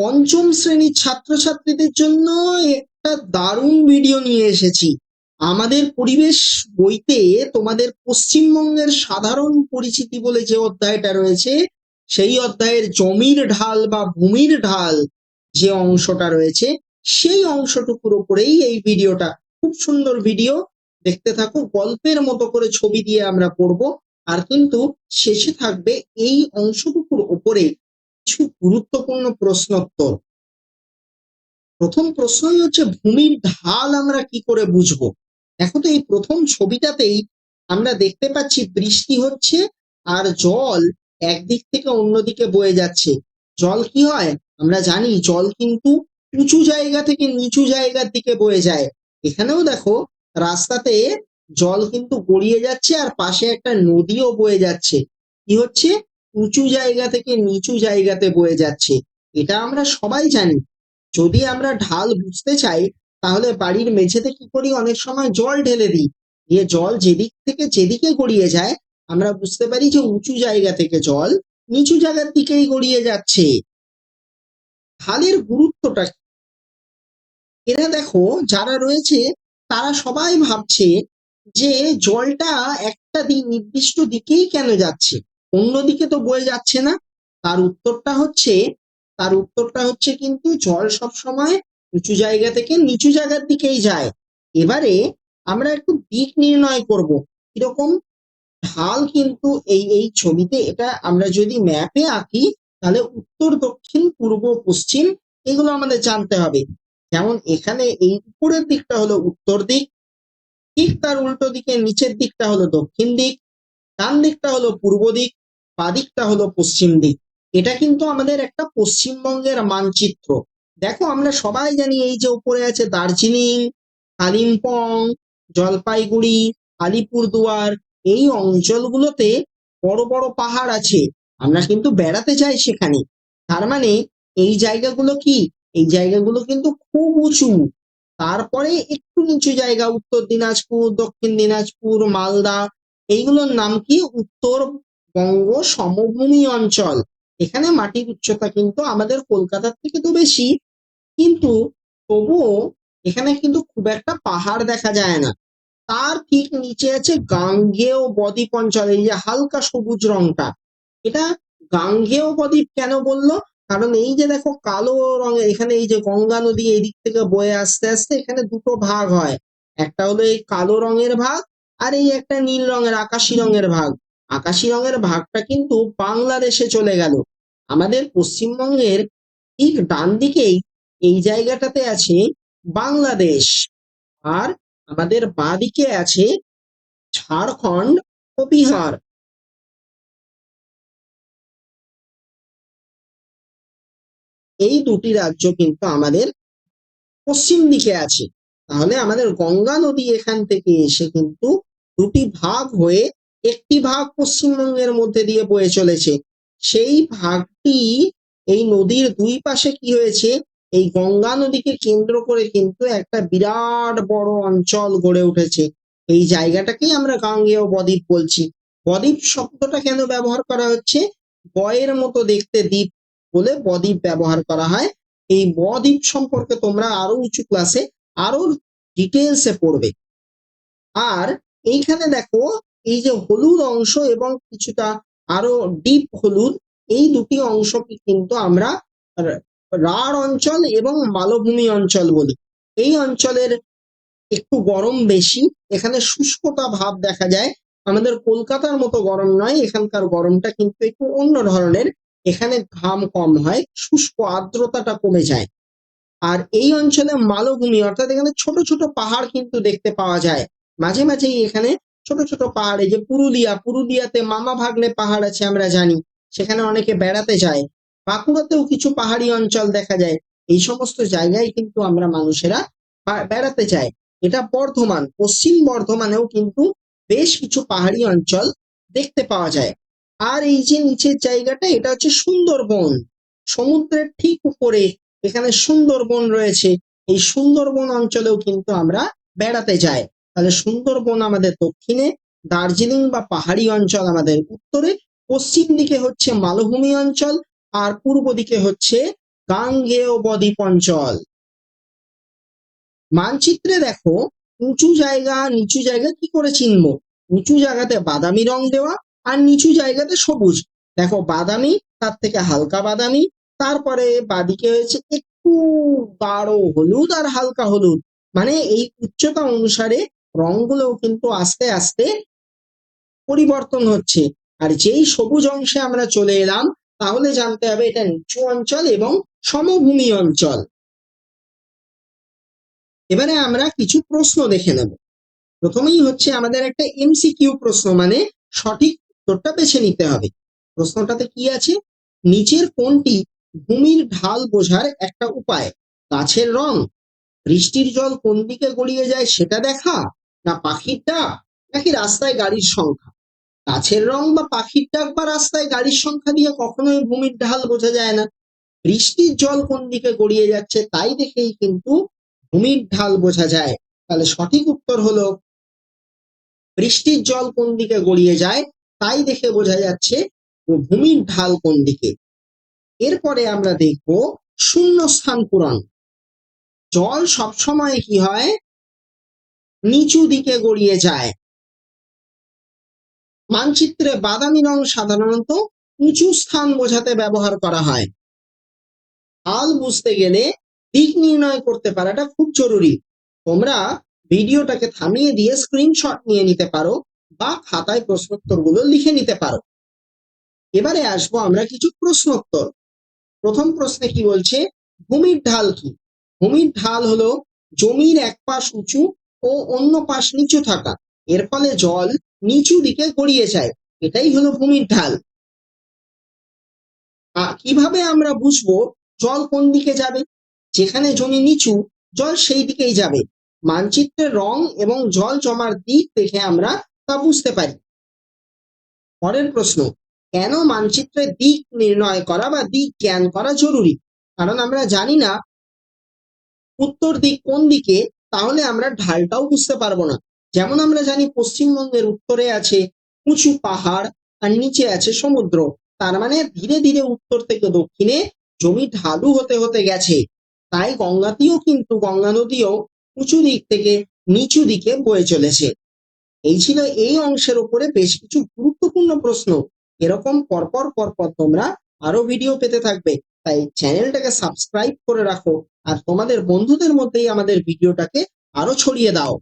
পঞ্চম শ্রেণির ছাত্রছাত্রীদের জন্য একটা দারুণ ভিডিও নিয়ে এসেছি। আমাদের পরিবেশ বইতে তোমাদের পশ্চিমবঙ্গের সাধারণ পরিচিতি বলে যে অধ্যায়টা রয়েছে, সেই অধ্যায়ের জমির ঢাল বা ভূমির ঢাল যে অংশটা রয়েছে, সেই অংশটুকুর উপরেই এই ভিডিওটা খুব সুন্দর ভিডিও দেখতে থাকো, গল্পের মতো করে ছবি দিয়ে আমরা পড়ব আর কিন্তু শেষে থাকবে এই অংশটুকুর উপরে কিছু গুরুত্বপূর্ণ প্রশ্নোত্তর প্রথম প্রশ্নই হচ্ছে, ভূমির ঢাল আমরা কি করে বুঝব? দেখো তো, এই প্রথম ছবিটাতেই আমরা দেখতে পাচ্ছি, বৃষ্টি হচ্ছে আর জল একদিক থেকে অন্যদিকে বয়ে যাচ্ছে। জল কি হয়? আমরা জানি, জল কিন্তু উঁচু জায়গা থেকে নিচু জায়গার দিকে বয়ে যায়। এখানেও দেখো, রাস্তাতে জল কিন্তু গড়িয়ে যাচ্ছে আর পাশে একটা নদীও বয়ে যাচ্ছে। কি হচ্ছে? উঁচু জায়গা থেকে নিচু জায়গাতে বয়ে যাচ্ছে। এটা আমরা সবাই জানি। যদি আমরা ঢাল বুঝতে চাই, তাহলে বাড়ির মেঝেতে কি করি? অনেক সময় জল ঢেলে দিই। দিয়ে জল যেদিক থেকে যেদিকে গড়িয়ে যায়, আমরা বুঝতে পারি যে উঁচু জায়গা থেকে জল নিচু জায়গার দিকেই গড়িয়ে যাচ্ছে। ঢালের গুরুত্বটা? এরা দেখো, যারা রয়েছে, তারা সবাই ভাবছে যে জলটা একটা দিক নির্দিষ্ট দিকেই কেন যাচ্ছে? অন্যদিকে তো বয়ে যাচ্ছে না। তার উত্তরটা হচ্ছে, তার উত্তরটা হচ্ছে কিন্তু জল সব সময় উঁচু জায়গা থেকে নিচু জায়গার দিকেই যায়। এবারে আমরা একটু দিক নির্ণয় করব। কীরকম? ঢাল কিন্তু এই এই ছবিতে এটা আমরা যদি ম্যাপে আঁকি, তাহলে উত্তর, দক্ষিণ, পূর্ব, পশ্চিম এগুলো আমাদের জানতে হবে। যেমন এখানে এই উপরের দিকটা হলো উত্তর দিক, ঠিক তার উল্টো দিকে নিচের দিকটা হলো দক্ষিণ দিক, ডান দিকটা হলো পূর্ব দিক বা দিকটা হলো পশ্চিম দিক। এটা কিন্তু আমাদের একটা পশ্চিমবঙ্গের মানচিত্র। দেখো, আমরা সবাই জানি এই যে উপরে আছে দার্জিলিং, কালিম্পং, জলপাইগুড়ি, আলিপুরদুয়ার, এই অঞ্চলগুলোতে বড় বড় পাহাড় আছে। আমরা কিন্তু বেড়াতে যাই সেখানে। তার মানে এই জায়গাগুলো কি? এই জায়গাগুলো কিন্তু খুব উঁচু। তারপরে একটু নিচু জায়গা, উত্তর দিনাজপুর, দক্ষিণ দিনাজপুর, মালদা, এইগুলোর নাম কি? উত্তরবঙ্গ সমভূমি অঞ্চল। এখানে মাটির উচ্চতা কিন্তু আমাদের কলকাতার থেকে তো বেশি। কিন্তু তবুও এখানে কিন্তু খুব একটা পাহাড় দেখা যায় না। তার ঠিক নিচে আছে গাঙ্গেয় বদ্বীপ অঞ্চল, এই যে হালকা সবুজ রংটা। এটা গাঙ্গেয় বদ্বীপ কেন বলল? কারণ এই যে দেখো কালো রঙের এখানে এই যে গঙ্গা নদী এই দিক থেকে বয়ে আসতে আসতে এখানে দুটো ভাগ হয়। একটা হলো এই কালো রঙের ভাগ আর এই একটা নীল রঙের, আকাশি রঙের ভাগ। আকাশি রঙের ভাগটা কিন্তু বাংলাদেশে চলে গেল। আমাদের পশ্চিমবঙ্গের ঠিক ডান দিকেই এই জায়গাটাতে আছে বাংলাদেশ। আর আমাদের বাঁ দিকে আছে ঝাড়খণ্ড ও বিহার। এই দুটি রাজ্য কিন্তু আমাদের পশ্চিম দিকে আছে। তাহলে আমাদের গঙ্গা নদী এখান থেকে এসে কিন্তু দুটি ভাগ হয়ে একটি ভাগ পশ্চিমবঙ্গের মধ্যে দিয়ে বয়ে চলেছে। সেই ভাগটি এই নদীর দুই পাশে কি হয়েছে? এই গঙ্গা নদীকে কেন্দ্র করে কিন্তু একটা বিরাট বড় অঞ্চল গড়ে উঠেছে। এই জায়গাটাকেই আমরা গাঙ্গেয় বদ্বীপ বলছি। বদ্বীপ শব্দটা কেন ব্যবহার করা হচ্ছে? বয়ের মতো দেখতে দ্বীপ বলে বদ্বীপ ব্যবহার করা হয়। এই বদ্বীপ সম্পর্কে তোমরা আরও উঁচু ক্লাসে আরও ডিটেলসে পড়বে। আর এইখানে দেখো এই যে হলুদ অংশ এবং কিছুটা আরও ডিপ হলুদ, এই দুটি অংশকে কিন্তু আমরা রাঢ় অঞ্চল এবং মালভূমি অঞ্চল বলি। এই অঞ্চলের একটু গরম বেশি, এখানে শুষ্কতা ভাব দেখা যায়। আমাদের কলকাতার মতো গরম নয়, এখানকার গরমটা কিন্তু একটু অন্য ধরনের। এখানে ঘাম কম হয়, শুষ্ক আর্দ্রতাটা কমে যায়। আর এই অঞ্চলে মালভূমি, অর্থাৎ এখানে ছোট ছোট পাহাড় কিন্তু দেখতে পাওয়া যায়। মাঝে মাঝেই এখানে ছোট ছোট পাহাড়, যে পুরুলিয়া, পুরুলিয়াতে মামা ভাগ্নে পাহাড় আছে আমরা জানি। সেখানে অনেকে বেড়াতে যায়। বাঁকুড়াতেও কিছু পাহাড়ি অঞ্চল দেখা যায়। এই সমস্ত জায়গায় কিন্তু আমরা মানুষেরা বেড়াতে যাই। এটা বর্ধমান, পশ্চিম বর্ধমানেও কিন্তু বেশ কিছু পাহাড়ি অঞ্চল দেখতে পাওয়া যায়। আর এই যে নিচের জায়গাটা, এটা হচ্ছে সুন্দরবন। সমুদ্রের ঠিক উপরে এখানে সুন্দরবন রয়েছে। এই সুন্দরবন অঞ্চলেও কিন্তু আমরা বেড়াতে যাই। তাহলে সুন্দরবন আমাদের দক্ষিণে, দার্জিলিং বা পাহাড়ি অঞ্চল আমাদের উত্তরে, পশ্চিম দিকে হচ্ছে মালভূমি অঞ্চল, আর পূর্ব দিকে হচ্ছে গাঙ্গেয় বদ্বীপ অঞ্চল। মানচিত্রে দেখো, উঁচু জায়গা, নিচু জায়গা কি করে চিনবো? উঁচু জায়গাতে বাদামি রং দেওয়া আর নিচু জায়গাতে সবুজ। দেখো, বাদামি, তার থেকে হালকা বাদামি, তারপরে বাদিকে হয়েছে একটু গাঢ় হলুদ আর হালকা হলুদ। মানে এই উচ্চতা অনুসারে রংগুলোও কিন্তু আস্তে আস্তে পরিবর্তন হচ্ছে। আর যেই সবুজ অংশে আমরা চলে এলাম, তাহলে জানতে হবে এটা নিচু অঞ্চল এবং সমভূমি অঞ্চল। এবারে আমরা কিছু প্রশ্ন দেখে নেব। প্রথমেই হচ্ছে আমাদের একটা এমসিকিউ প্রশ্ন মানে সঠিক উত্তরটা বেছে নিতে হবে। প্রশ্নটাতে কি আছে? নিচের কোনটি ভূমির ঢাল বোঝার একটা উপায়? গাছের রং? বৃষ্টির জল কোন দিকে গড়িয়ে যায় সেটা দেখা? না পাখির ডাক, নাকি রাস্তায় গাড়ির সংখ্যা? গাছের রং বা পাখির ডাক বা রাস্তায় গাড়ির সংখ্যা দিয়ে কখনোই ভূমির ঢাল বোঝা যায় না। বৃষ্টির জল কোন দিকে গড়িয়ে যাচ্ছে তাই দেখেই কিন্তু ভূমির ঢাল বোঝা যায়। তাহলে সঠিক উত্তর হলো, বৃষ্টির জল কোন দিকে গড়িয়ে যায় তাই দেখে বোঝা যাচ্ছে ভূমির ঢাল কোন দিকে। এরপরে আমরা দেখব শূন্য স্থান পূরণ। জল সবসময় কি হয়? নিচু দিকে গড়িয়ে যায়। মানচিত্রে বাদামি রং সাধারণত উঁচু স্থান বোঝাতে ব্যবহার করা হয়। হাল বুঝতে গেলে দিক নির্ণয় করতে পারাটা খুব জরুরি। তোমরা ভিডিওটাকে থামিয়ে দিয়ে স্ক্রিনশট নিয়ে নিতে পারো বা খাতায় প্রশ্নোত্তরগুলো লিখে নিতে পারো। এবারে আসব আমরা কিছু প্রশ্নোত্তর। প্রথম প্রশ্নে কি বলছে, ভূমির ঢাল কি? ভূমির ঢাল হলো জমির এক পাশ উঁচু ও অন্য পাশ নিচু থাকা। এর ফলে জল নিচু দিকে গড়িয়ে যায়। এটাই হলো ভূমির ঢাল। কীভাবে আমরা বুঝব জল কোন দিকে যাবে? যেখানে জমি নিচু, জল সেই দিকেই যাবে। মানচিত্রের রং এবং জল জমার দিক দেখে আমরা তা বুঝতে পারি। পরের প্রশ্ন, কেন মানচিত্রের দিক নির্ণয় করা বা দিক জ্ঞান করা জরুরি? কারণ আমরা জানি না, উত্তর দিক কোন দিকে তাহলে আমরা ঢালটাও বুঝতে পারব না। যেমন আমরা জানি পশ্চিমবঙ্গের উত্তরে আছে উঁচু পাহাড় আর নিচে আছে সমুদ্র। তার মানে ধীরে ধীরে উত্তর থেকে দক্ষিণে জমি ঢালু হতে হতে গেছে। তাই গঙ্গাতেও কিন্তু গঙ্গা নদীও উঁচু দিক থেকে নিচু দিকে বয়ে চলেছে। এই ছিল এই অংশের উপরে বেশ কিছু গুরুত্বপূর্ণ প্রশ্ন। এরকম পরপর পরপর তোমরা আরও ভিডিও পেতে থাকবে। তাই চ্যানেলটাকে সাবস্ক্রাইব করে রাখো আর তোমাদের বন্ধুদের মধ্যেই আমাদের ভিডিওটাকে আরও ছড়িয়ে দাও।